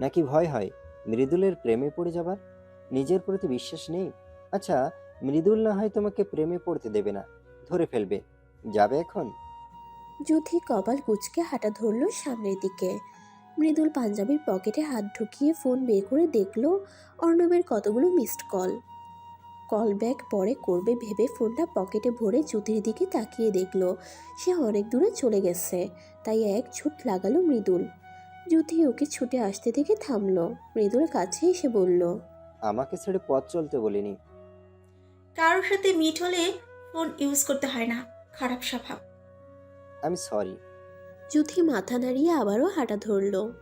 নাকি ভয় হয়? মৃদুলের প্রেমে পড়ে যাবার? নিজের প্রতি বিশ্বাস নেই? আচ্ছা মৃদুল না হয় তোমাকে প্রেমে পড়তে দেবে না। ধরে ফেলবে। যাবে এখন? যুথি কপাল কুচকে হাঁটা ধরলো সামনের দিকে। মৃদুল পাঞ্জাবির পকেটে হাত ঢুকিয়ে ফোন বের করে দেখল অর্ণবের কতগুলো মিসড কল কল ব্যাক পরে করবে ভেবে ফোনটা পকেটে ভরে জ্যোতির দিকে তাকিয়ে দেখল, সে অনেক দূরে চলে গেছে। তাই এক ছুট লাগালো মৃদুল। জ্যোতি ওকে ছুটে আসতে দেখে থামলো। মৃদুর কাছে এসে বলল আমাকে ছেড়ে পথ চলতে বলিনি। কারোর সাথে মিট হলে ফোন ইউজ করতে হয় না। খারাপ স্বভাব। আমি সরি। যুথি মাথা নাড়িয়ে আবারও হাঁটা ধরলো।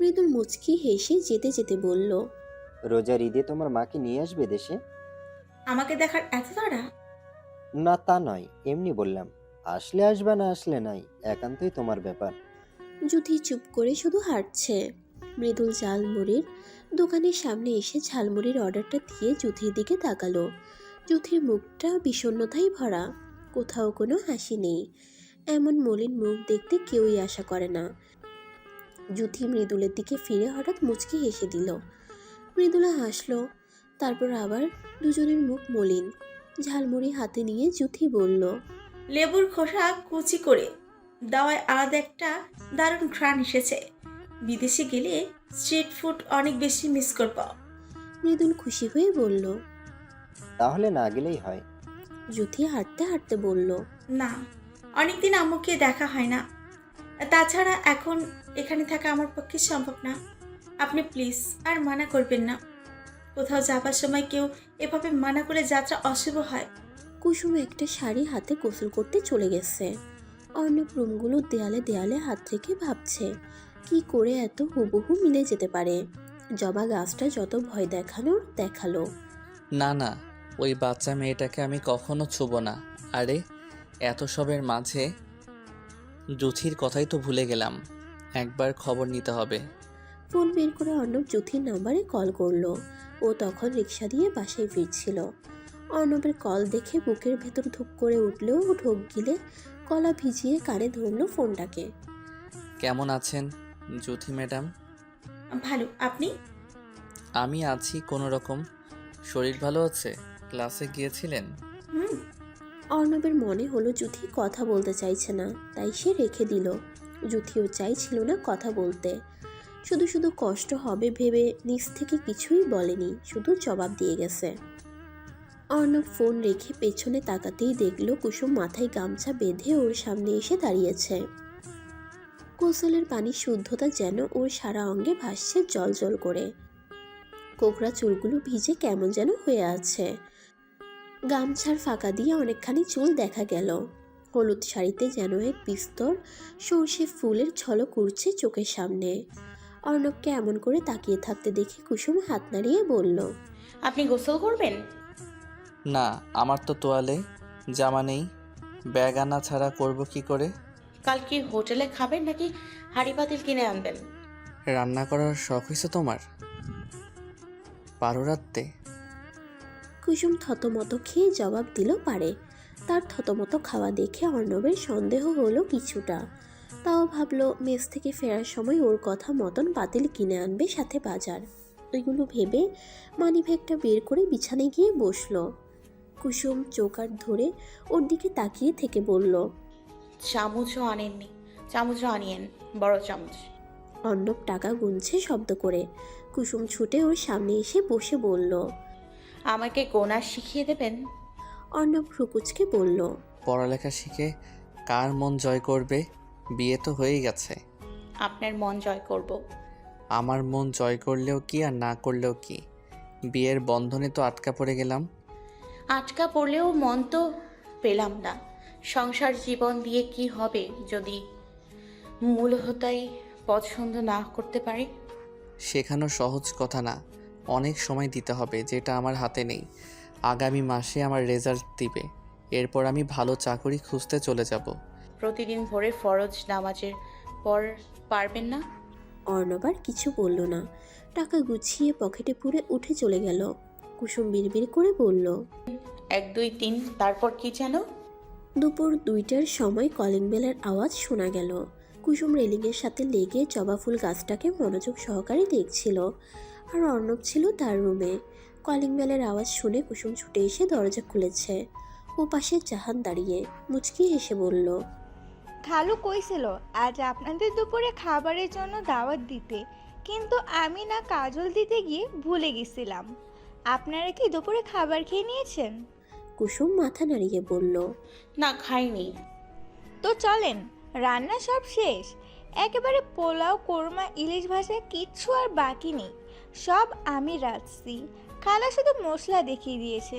মৃদুল মুচকি হেসে যেতে যেতে বলল রোজার ঈদে তোমার মাকে নিয়ে আসবে দেশে? আমাকে দেখার এত তাড়া? না তা নয়। এমনি বললাম আসলে আসবে না আসলে নাই। একান্তই তোমার ব্যাপার। যুথি চুপ করে শুধু হাঁটছে। মৃদুল ঝালমুড়ির দোকানের সামনে এসে ঝালমুড়ির অর্ডারটা দিয়ে যুথির দিকে তাকালো। যুথির মুখটা বিষণ্ণতায় ভরা, কোথাও কোনো হাসি নেই। এমন মলিন মুখ দেখতে কেউই আশা করে না। যুথি মৃদুলের দিকে ফিরে হঠাৎ মুচকি হেসে দিল। মৃদুলা হাসলো, তারপর আবার দুজনের মুখ মলিন। ঝালমুড়ি হাতে নিয়ে যুথি বলল, লেবুর খোসা কুচি করে দাওয়ায় আলাদা একটা দারুণ ঘ্রাণ এসেছে। বিদেশে গেলে স্ট্রিট ফুড অনেক বেশি মিস করব। মৃদুল খুশি হয়ে বলল তাহলে না গেলেই হয়। যুথি হাঁটতে হাঁটতে বলল না অনেকদিন আম্মুকে দেখা হয় না। তাছাড়া এখন এখানে থাকা আমার পক্ষে সম্ভব না। আপনি প্লিজ আর মানা করবেন না। কোথাও যাবার সময় কেউ এভাবে মানা করে যাত্রা অশুভ হয়। কুসুম একটা শাড়ি হাতে গোসল করতে চলে গেছে। অর্ণব রুমগুলো দেয়ালে দেয়ালে হাত থেকে ভাবছে কি করে এত হুবহু মিলে যেতে পারে? জবা গাছটা যত ভয় দেখানোর দেখাল। না না ওই বাচ্চা মেয়েটাকে আমি কখনো ছুব না। আরে এত সবের মাঝে? জুথির কথাই তো ভুলে গেলাম। একবার খবর নিতে হবে। ফোন বের করে অর্ণব জ্যোতির নাম্বারে কল করল। ও তখন রিক্সা দিয়ে বাসায় ফিরছিল। অর্ণবের কল দেখে বুকের ভেতর ধুপ করে উঠলেও ঢোক গিলে কলা ভিজিয়ে কানে ধরলো ফোনটাকে। কেমন আছেন জুথি ম্যাডাম? ভালো আপনি? আমি আছি কোনো রকম শরীর ভালো আছে? ক্লাসে গিয়েছিলেন? হুম অর্ণবের মনে হলো যুথি কথা বলতে চাইছে না তাই সে রেখে দিল। যুথিও চাইছিল না কথা বলতে। শুধু শুধু কষ্ট হবে ভেবে নিজ থেকে কিছুই বলেনি শুধু জবাব দিয়ে গেছে। অর্ণব ফোন রেখে পেছনে তাকাতেই দেখল কুসুম মাথায় গামছা বেঁধে ওর সামনে এসে দাঁড়িয়েছে। কোসলের পানির শুদ্ধতা যেন ওর সারা অঙ্গে ভাসছে জল জল করে। কোকড়া চুলগুলো ভিজে কেমন যেন হয়ে আছে। গামছার ফাঁকা দিয়ে অনেকখানি চুল দেখা গেল। হলুদ শাড়িতে যেন এক বিস্তর সর্ষে ফুলের ঝলক উড়ছে চোখের সামনে। অর্ণবকে এমন করে তাকিয়ে থাকতে দেখে কুসুম হাত নাড়িয়ে বলল, আপনি গোসল করবেন? না আমার তো তোয়ালে জামা নেই। ব্যাগ আনা ছাড়া করব কি করে? কাল কি হোটেলে খাবেন নাকি হাঁড়ি পাতিল কিনে আনবেন? রান্না করার শখ হয়েছে তোমার? পারো রাত্রে কুসুম থতমত খেয়ে জবাব দিল পারে। তার থতমত খাওয়া দেখে অর্ণবের সন্দেহ হলো কিছুটা। তাও ভাবলো মেস থেকে ফেরার সময় ওর কথা মতন বাতিল কিনে আনবে সাথে বাজার। ওইগুলো ভেবে মানিব্যাগটা বের করে বিছানায় গিয়ে বসল। কুসুম চোকার ধরে ওর দিকে তাকিয়ে থেকে বলল চামচও আনেননি চামচও আনিয়েন বড় চামচ। অর্ণব টাকা গুনছে শব্দ করে। কুসুম ছুটে ওর সামনে এসে বসে বলল আমাকে গোনা শিখিয়ে দেবেন? অর্ণব রুকুচকে বলল পড়ালেখা শিখে কার মন জয় করবে? বিয়ে তো হয়েই গেছে। আপনার মন জয় করব। আমার মন জয় করলেও কি আর না করলেও কি? বিয়ের বন্ধনে তো আটকা পড়ে গেলাম। আটকা পড়লেও মন তো পেলাম না। সংসার জীবন দিয়ে কি হবে যদি মূলহতাই পছন্দ না করতে পারি? শেখানো সহজ কথা না। অনেক সময় দিতে হবে যেটা আমার হাতে নেই। আগামী মাসে আমার রেজাল্ট দিবে। এরপর আমি ভালো চাকরি খুঁজতে চলে যাব। প্রতিদিন ভোরে ফরজ নামাজের পর পারবেন না? অর্ণব আর কিছু বলল না। টাকা গুছিয়ে পকেটে পুরে উঠে চলে গেল। কুসুম বিড়বিড় করে বলল এক দুই তিন তারপর কি যেন? দুপুর দুইটার সময় কলিং বেলের আওয়াজ শোনা গেল। কুসুম রেলিংয়ের সাথে লেগে জবা ফুল গাছটাকে মনোযোগ সহকারে দেখছিল আর অর্ণব ছিল তার রুমে। কলিং বেলের আওয়াজ শুনে কুসুম ছুটে এসে দরজা খুলেছে। ও পাশে জাহান দাঁড়িয়ে মুচকি হেসে বলল খালু কইছিল আজ আপনাদের দুপুরে খাবারের জন্য দাওয়াত দিতে কিন্তু আমি না কাজল দিতে গিয়ে ভুলে গেছিলাম। আপনারা কি দুপুরে খাবার খেয়ে নিয়েছেন? কুসুম মাথা নাড়িয়ে বলল না খাইনি। তো চলেন রান্না সব শেষ? একেবারে পোলাও কোরমা ইলিশ ভাজা কিচ্ছু আর বাকি নেই। সব আমি রাখছি খালা শুধু মশলা দেখিয়ে দিয়েছে।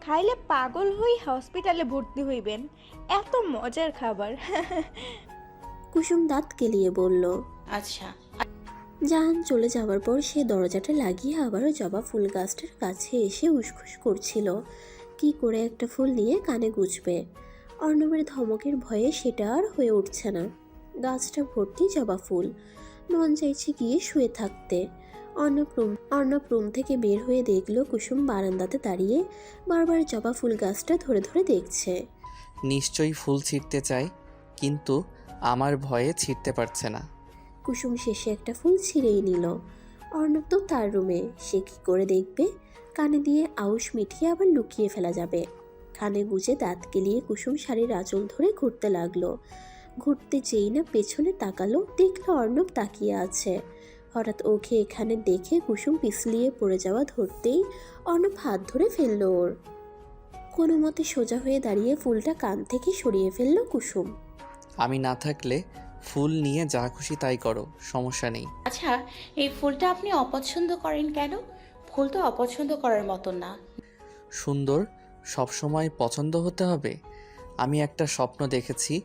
খাইলে পাগল হয়ে হসপিটালে ভর্তি হইবেন। এত মজার খাবার। কুসুম দাঁত কেলিয়ে বলল আচ্ছা। জাহান চলে যাওয়ার পর সে দরজাটা লাগিয়ে আবারও জবা ফুল গাছটার কাছে এসে উসখুস করছিল। কি করে একটা ফুল নিয়ে কানে গুজবে। অর্ণবের ধমকের ভয়ে সেটা আর হয়ে উঠছে না। গাছটা ভর্তি জবা ফুল। মন চাইছে গিয়ে শুয়ে থাকতে। অর্ণব রুম অর্ণব রুম থেকে বের হয়ে দেখল কুসুম বারান্দাতে দাঁড়িয়ে বারবার জবা ফুল গাছটা ধরে ধরে দেখছে। নিশ্চয়ই ফুল ছিঁড়তে চায় কিন্তু আমার ভয়ে ছিঁড়তে পারছে না। কুসুম শেষে একটা ফুল ছিঁড়েই নিল। অর্ণব তো তার রুমে সে কি করে দেখবে? কানে দিয়ে আউশ মিঠিয়ে আবার লুকিয়ে ফেলা যাবে। কানে গুজে দাঁত কেলিয়ে কুসুম শাড়ির আঁচল ধরে ঘুরতে লাগল। ঘুরতে যেই না পেছনে তাকালো দেখল অর্ণব তাকিয়ে আছে। হঠাৎ ওকে এখানে দেখে কুসুম পিছলিয়ে পড়ে যাওয়া ধরতেই অর্ণব হাত ধরে ফেলল ওর। কোনো মতে সোজা হয়ে দাঁড়িয়ে ফুলটা কান থেকে সরিয়ে ফেলল কুসুম। আমি না থাকলে ফুল নিয়ে যা খুশি তাই করো সমস্যা নেই। আচ্ছা এই ফুলটা আপনি অপছন্দ করেন কেন? তো অপছন্দ করার মতন না। সুন্দর সবসময় পছন্দ হতে হবে। আমি একটা স্বপ্ন দেখেছি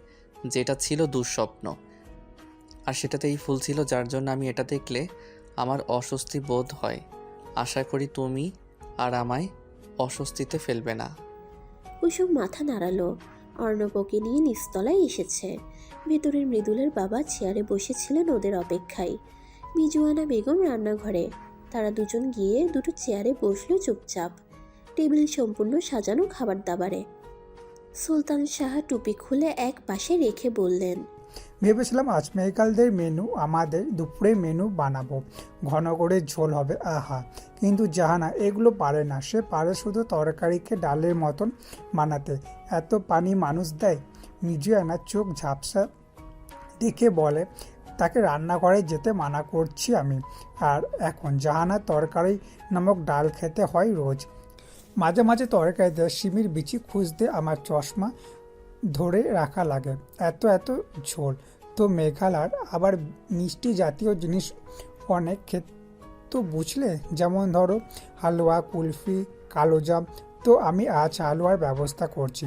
যেটা ছিল দুঃস্বপ্ন। আর সেটাতে এই ফুল ছিল যার জন্য আমি এটা দেখলে আমার অস্বস্তি বোধ হয়। আশা করি তুমি আর আমায় অস্বস্তিতে ফেলবে না। কুসুম মাথা নাড়ালো। অর্ণব ওকে নিয়ে নিস্তলায় এসেছে। ভেতরের মৃদুলের বাবা চেয়ারে বসেছিলেন ওদের অপেক্ষায়। মিজুয়ানা বেগম রান্নাঘরে। তারা দুজন গিয়ে দুটো চেয়ারে বসল চুপচাপ। টেবিল সম্পূর্ণ সাজানো খাবার দাবারে সুলতান সাহা টুপি খুলে এক পাশে রেখে বললেন, ভেবেছিলাম আজমেকালদের মেনু, আমাদের দুপুরে মেনু বানাবো। ঘন করে ঝোল হবে, আহা! কিন্তু জাহানা, এগুলো পারে না। সে পারে শুধু তরকারিকে ডালের মতন বানাতে। এত পানি মানুষ দেয়? মিজিয়ানা চোখ ঝাপসা দেখে বলে তাকে রান্নাঘরে যেতে মানা করছি আমি। আর এখন জাহানা তরকারি নামক ডাল খেতে হয় রোজ। মাঝে মাঝে তরকারিতে সিমির বিচি খুঁজতে আমার চশমা ধরে রাখা লাগে। এত এত ঝোল। তো মেঘালার আবার মিষ্টি জাতীয় জিনিস অনেক ক্ষেত তো বুঝলে? যেমন ধরো, হালুয়া, কুলফি কালোজাম তো আমি আজ হালুয়ার ব্যবস্থা করছি।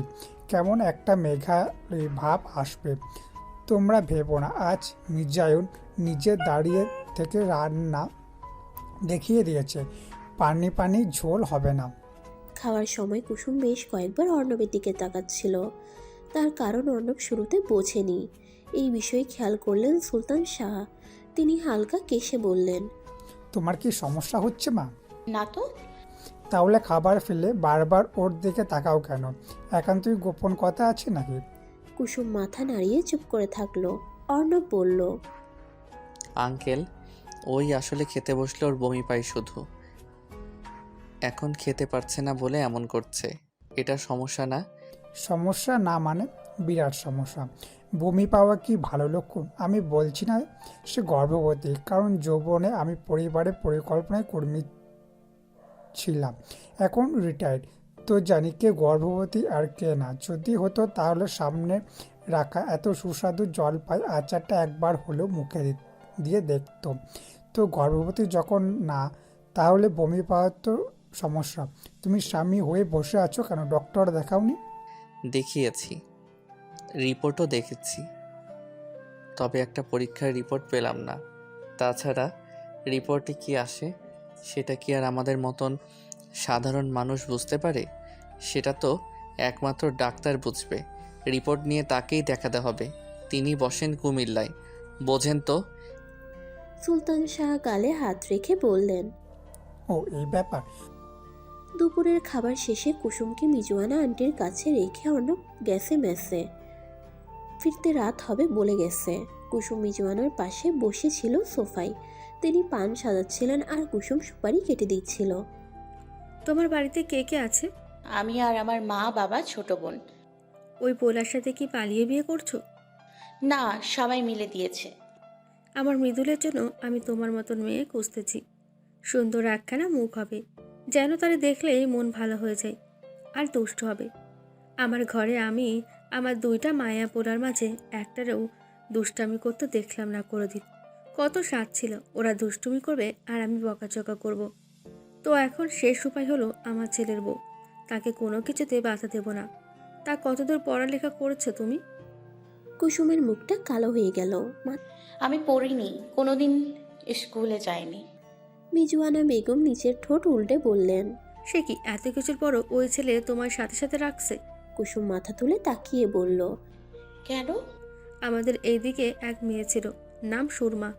কেমন একটা মেঘালয় ভাব আসবে। তোমরা ভেবো না। আজ মির্জায়ুন নিজে দাঁড়িয়ে থেকে রান্না দেখিয়ে দিয়েছে। পানি পানি ঝোল হবে না। খাওয়ার সময় কুসুম বেশ কয়েকবার অর্ণবের দিকে তাকাচ্ছিল। তার কারণ অর্ণব শুরুতে বোঝেনি। এই বিষয়ে খেয়াল করলেন সুলতান শাহ। তিনি হালকা কেশে বললেন তোমার কি সমস্যা হচ্ছে মা? না তো। তাহলে খাবার ফেলে বারবার ওর দিকে তাকাও কেন? একান্তই গোপন কথা আছে নাকি? কুসুম মাথা নাড়িয়ে চুপ করে থাকল। অর্ণব বলল আঙ্কেল ওই আসলে খেতে বসলে ওর বমি পাই শুধু। এখন খেতে পারছে না বলে এমন করছে। এটা সমস্যা না? সমস্যা না মানে বিরাট সমস্যা। বমি পাওয়া কি ভালো লক্ষণ? আমি বলছি না সে গর্ভবতী কারণ যৌবনে আমি পরিবারের পরিকল্পনায় কর্মী ছিলাম। এখন রিটায়ার্ড তো জানি কে গর্ভবতী আর কে না। যদি হতো তাহলে সামনে রাখা এত সুস্বাদু জলপাই আচারটা একবার হলেও মুখে দিয়ে দেখতো। তো গর্ভবতী যখন না, তাহলে বমি পাওয়ার তো সমস্যা। তুমি স্বামী হয়ে বসে আছো কেন? ডক্টর দেখাওনি? দেখিয়েছি। রিপোর্টও দেখেছি। তবে একটা পরীক্ষার রিপোর্ট পেলাম না। তাছাড়া রিপোর্টে কি আসে, সেটা কি আর আমাদের মতন সাধারণ মানুষ বুঝতে পারে? সেটা তো একমাত্র ডাক্তার বুঝবে। রিপোর্ট নিয়ে তাকেই দেখাতে হবে। তিনি বসেন কুমিল্লায়। বোঝেন তো? সুলতান শাহ গালে হাত রেখে বললেন ও এই ব্যাপার। দুপুরের খাবার শেষে কুসুমকে মিজুয়ানা আন্টির কাছে রেখে অর্ণব গেছে মেসে। ফিরতে রাত হবে বলে গেছে। কুসুম মিজুয়ানার পাশে বসেছিল সোফায়। তিনি পান সাজাচ্ছিলেন আর কুসুম সুপারি কেটে দিচ্ছিল। তোমার বাড়িতে কে কে আছে? আমি আর আমার মা বাবা ছোট বোন। ওই পোলার সাথে কি পালিয়ে বিয়ে করছ? না সবাই মিলে দিয়েছে। আমার মৃদুলের জন্য আমি তোমার মতন মেয়ে খুঁজতেছি। সুন্দর একখানা মুখ হবে। যেন তারে দেখলেই মন ভালো হয়ে যায় আর দুষ্ট হবে। আমার ঘরে আমি আমার দুইটা মায়া পোড়ার মাঝে একটারও দুষ্টামি করতে দেখলাম না করে কোনোদিন। কত স্বাদ ছিল ওরা দুষ্টুমি করবে আর আমি বকাচকা করব। তো এখন শেষ উপায় হলো আমার ছেলের বউ। তাকে কোনো কিছুতে বাধা দেব না। তা কতদূর পড়ালেখা করেছ তুমি? কুসুমের মুখটা কালো হয়ে গেল। আমি পড়িনি কোনোদিন স্কুলে যাইনি। মিজুয়ানা বেগম নিচের ঠোঁট উল্টে বললেন সে কি এত কিছুর পরও ওই ছেলে তোমার সাথে সাথে রাখছে? কুসুম মাথা তুলে তাকিয়ে বলল কেন? আমাদের এইদিকে এক মেয়ে ছিল নাম সুরমা।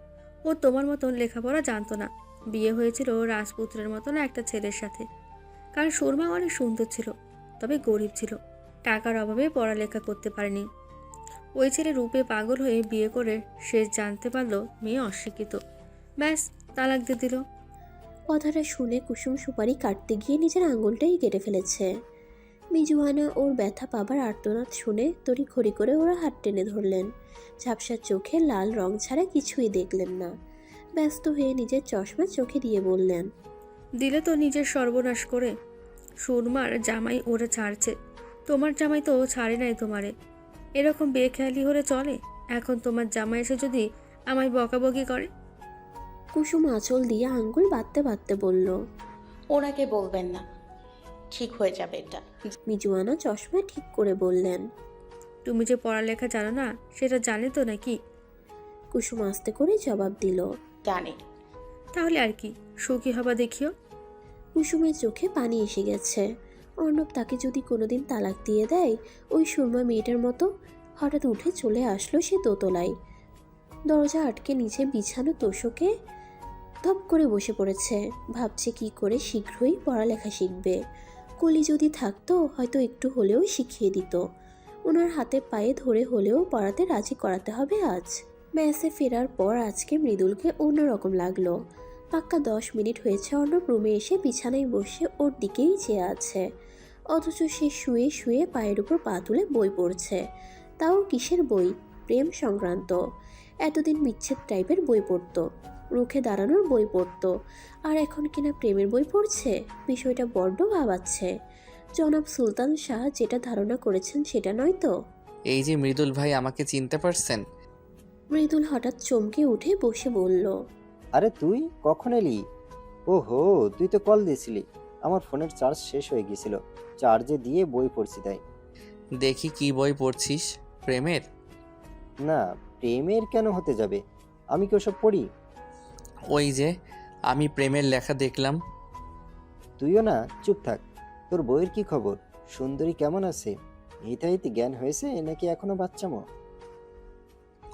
ও তোমার মতন লেখাপড়া জানতো না। বিয়ে হয়েছিল রাজপুত্রের মতন একটা ছেলের সাথে। কারণ সুরমা অনেক সুন্দর ছিল তবে গরিব ছিল। টাকার অভাবে পড়ালেখা করতে পারেনি। ওই ছেলে রূপে পাগল হয়ে বিয়ে করে সে জানতে পারল মেয়ে অশিক্ষিত। ব্যাস তালাক দিয়ে দিল। কথাটা শুনে কুসুম সুপারি কাটতে গিয়ে নিজের আঙুলটাই কেটে ফেলেছে। মিজুয়ানা ওর ব্যথা পাবার আর্তনাদ শুনে তড়ি খড়ি করে ওরা হাত টেনে ধরলেন। ঝাপসার চোখে লাল রং ছাড়া কিছুই দেখলেন না। ব্যস্ত হয়ে নিজের চশমা চোখে দিয়ে বললেন দিলে তো নিজের সর্বনাশ করে সুরমার জামাই ওরা ছাড়ছে। তোমার জামাই তো ছাড়ে নাই তোমারে। এরকম বেখেয়ালি হলে চলে। এখন তোমার জামাই এসে যদি আমায় বকাবকি করে। কুসুম আঁচল দিয়ে আঙ্গুল বাঁধতে বাঁধতে বলল ওনাকে বলবেন না। ঠিক হয়ে যাবে এটা। মিজুয়ানা চশমা ঠিক করে বললেন তুমি যে পড়ালেখা জানো না সেটা জানে তো নাকি? কুসুম আস্তে করে জবাব দিল জানে। তাহলে আর কি সুখী হবা দেখিও। কুসুমের চোখে পানি এসে গেছে। অর্ণব তাকে যদি কোনোদিন তালাক দিয়ে দেয়, ওই সুরমা মেয়েটার মতো হঠাৎ উঠে চলে আসলো সে দোতলায়। দরজা আটকে নিচে বিছানো তোষকে ধপ করে বসে পড়েছে। ভাবছে কি করে শীঘ্রই পড়ালেখা শিখবে। কলি যদি থাকতো, হয়তো একটু হলেও শিখিয়ে দিত। ওনার হাতে পায়ে ধরে হলেও পড়াতে রাজি করাতে হবে আজ। ম্যাসে ফেরার পর আজকে মৃদুলকে অন্যরকম লাগল। পাক্কা দশ মিনিট হয়েছে অর্ণব রুমে এসে বিছানায় বসে ওর দিকেই চেয়ে আছে। অথচ সে শুয়ে শুয়ে পায়ের উপর পা তুলে বই পড়ছে। তাও কিসের বই? প্রেম সংক্রান্ত। এতদিন বিচ্ছেদ টাইপের বই পড়তো। রুখে দাঁড়ানোর বই পড়তো। আর এখন কিনা প্রেমের বই পড়ছে? বিষয়টা বড্ড ভাবাচ্ছে। জনাব সুলতান শাহ যেটা ধারণা করেছেন সেটা নয় তো? এই যে মৃদুল ভাই আমাকে চিনতে পারছেন? মৃদুল হঠাৎ চমকে উঠে বসে বলল আরে তুই কখন এলি? ওহো তুই তো কল দিয়েছিলি। আমার ফোনের চার্জ শেষ হয়ে গিয়েছিল। চার্জে দিয়ে বই পড়ছি তাই। দেখি কি বই পড়ছিস? প্রেমের? না প্রেমের কেন হতে যাবে? আমি কি ওসব পড়ি? ওই যে আমি প্রেমের লেখা দেখলাম। তুইও না? চুপ থাক। তোর বইয়ের কি খবর? সুন্দরী কেমন আছে? হিতাহিতি জ্ঞান হয়েছে নাকি এখনও বাচ্চামো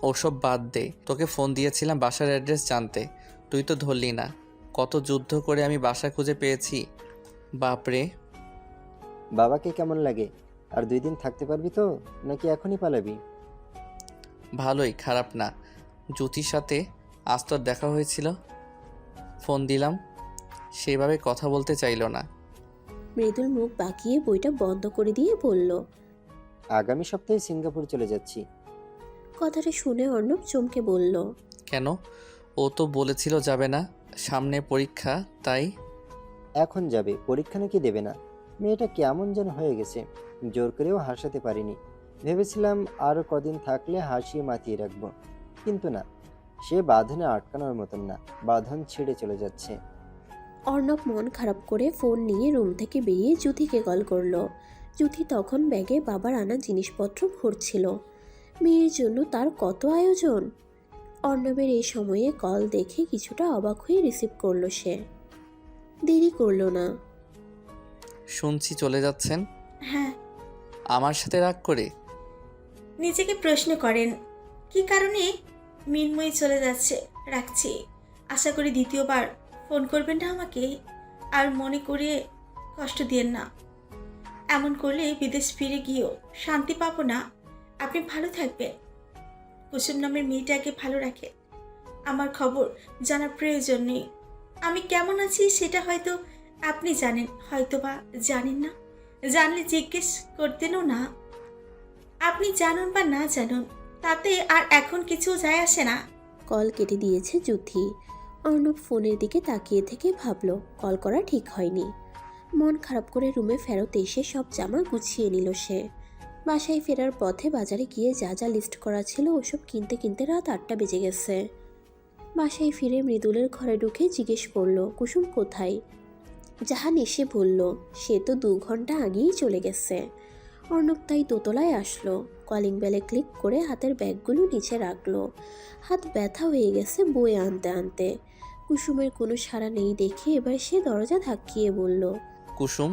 ওসব বাদ দে তোকে ফোন দিয়েছিলাম বাসার অ্যাড্রেস জানতে। তুই তো ধরলি না। কত যুদ্ধ করে আমি বাসা খুঁজে পেয়েছি। বাপরে। বাবাকে কেমন লাগে? আর দুই দিন থাকতে পারবি তো? নাকি এখনই পালাবি? ভালোই খারাপ না। জ্যোতির সাথে আজ তোর দেখা হয়েছিল। ফোন দিলাম। সেভাবে কথা বলতে চাইলো না। মৃদুল মুখ বাঁকিয়ে বইটা বন্ধ করে দিয়ে বলল আগামী সপ্তাহে সিঙ্গাপুর চলে যাচ্ছি। কথাটা শুনে অর্ণব চমকে বলল কেন? ও তো বলেছিল যাবে না সামনে পরীক্ষা তাই? এখন যাবে পরীক্ষা নাকি দেবে না। মেয়েটা কেমন যেন হয়ে গেছে জোর করেও হাসাতে পারিনি। ভেবেছিলাম আরও কদিন থাকলে হাসিয়ে মাতিয়ে রাখব কিন্তু না সে বাঁধনে আটকানোর মতন না বাঁধন ছেড়ে চলে যাচ্ছে। অর্ণব মন খারাপ করে ফোন নিয়ে রুম থেকে বেরিয়ে জুথিকে কল করল। জুথি তখন ব্যাগে বাবার আনা জিনিসপত্র ভরছিল। মেয়ের জন্য তার কত আয়োজন? অর্ণবের এই সময়ে কল দেখে কিছুটা অবাক হয়ে রিসিভ করল সে। দেরি করল না। শুনছি চলে যাচ্ছেন? হ্যাঁ। আমার সাথে রাগ করে? নিজেকে প্রশ্ন করেন কি কারণে মিনময়ী চলে যাচ্ছে? রাখছি। আশা করি দ্বিতীয়বার ফোন করবেন না আমাকে। আর মনে করে কষ্ট দিয়েন না। এমন করলে বিদেশ ফিরে গিয়েও শান্তি পাবো না। আপনি ভালো থাকবেন। কুসুম নামের মেয়েটাকে ভালো রাখে। আমার খবর জানার প্রয়োজন নেই। আমি কেমন আছি সেটা হয়তো আপনি জানেন হয়তো বা জানেন না। জানলে জিজ্ঞেস করতেনও না। আপনি জানুন বা না জানুন, তাতে আর এখন কিছু যায় আসে না। কল কেটে দিয়েছে যুথি অর্ণব ফোনের দিকে তাকিয়ে থেকে ভাবলো, কল করা ঠিক হয়নি। মন খারাপ করে রুমে ফেরত এসে সব জামা গুছিয়ে নিল সে। বাসায় ফেরার পথে বাজারে গিয়ে যা যা লিস্ট করা ছিল, ওসব কিনতে কিনতে রাত আটটা বেজে গেছে। বাসায় ফিরে মৃদুলের ঘরে ঢুকে জিজ্ঞেস করল, কুসুম কোথায়? জাহান এসে বলল, সে তো দু ঘণ্টা আগেই চলে গেছে। অর্ণব তাই দোতলায় আসলো, কলিং বেলে ক্লিক করে হাতের ব্যাগগুলো নিচে রাখল। হাত ব্যথা হয়ে গেছে বয়ে আনতে আনতে। কুসুমের কোনো সাড়া নেই দেখে এবার সে দরজা ধাক্কিয়ে বলল, কুসুম,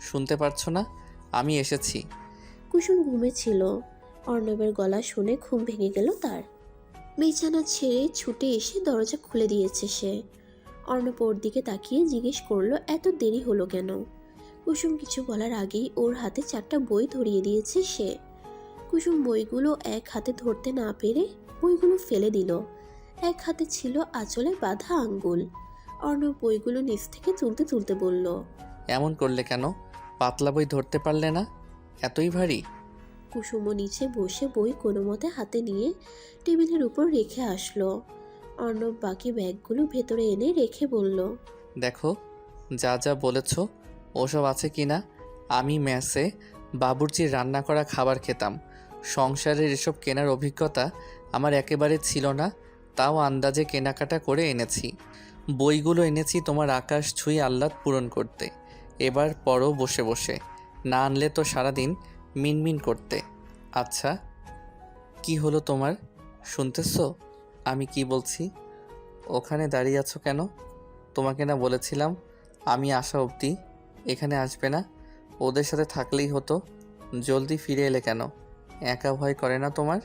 শুনতে পারছ না? আমি এসেছি। কুসুম ঘুমেছিল। অর্ণবের গলা শুনে ঘুম ভেঙে গেল তার। বিছানা ছেড়ে ছুটে এসে দরজা খুলে দিয়েছে সে। অর্ণব ওর দিকে তাকিয়ে জিজ্ঞেস করল, এত দেরি হলো কেন? কুসুম কিছু বলার আগেই ওর হাতে চারটা বই ধরিয়ে দিয়েছে সে। কুসুম বইগুলো এক হাতে ধরতে না পেরে বইগুলো ফেলে দিল। এক হাতে ছিল আঁচলে বাঁধা আঙ্গুল। অর্ণব বইগুলো নিচ থেকে তুলতে তুলতে বলল, এমন করলে কেন? পাতলা বই ধরতে পারলে না? এতই ভারী? কুসুমও নিচে বসে বই কোনো মতে হাতে নিয়ে টেবিলের উপর রেখে আসলো। অর্ণব বাকি ব্যাগগুলো ভেতরে এনে রেখে বলল দেখো যা যা বলেছ ওসব আছে কি না? আমি ম্যাসে বাবুর্চির রান্না করা খাবার খেতাম। সংসারের এসব কেনার অভিজ্ঞতা আমার একেবারে ছিল না তাও আন্দাজে কেনাকাটা করে এনেছি। বইগুলো এনেছি তোমার আকাশ ছুঁই আহ্লাদ পূরণ করতে। এবার পরও বসে বসে। না আনলে তো সারাদিন মিনমিন করতে। আচ্ছা কি হলো তোমার? শুনতেছ? আমি কি বলছি? ওখানে দাঁড়িয়ে আছো কেন? তোমাকে না বলেছিলাম, আমি আসা অবধি। এখানে আসবে না। ওদের সাথে থাকলেই হতো। জলদি ফিরে এলে কেন? একা ভয় করে না তোমার?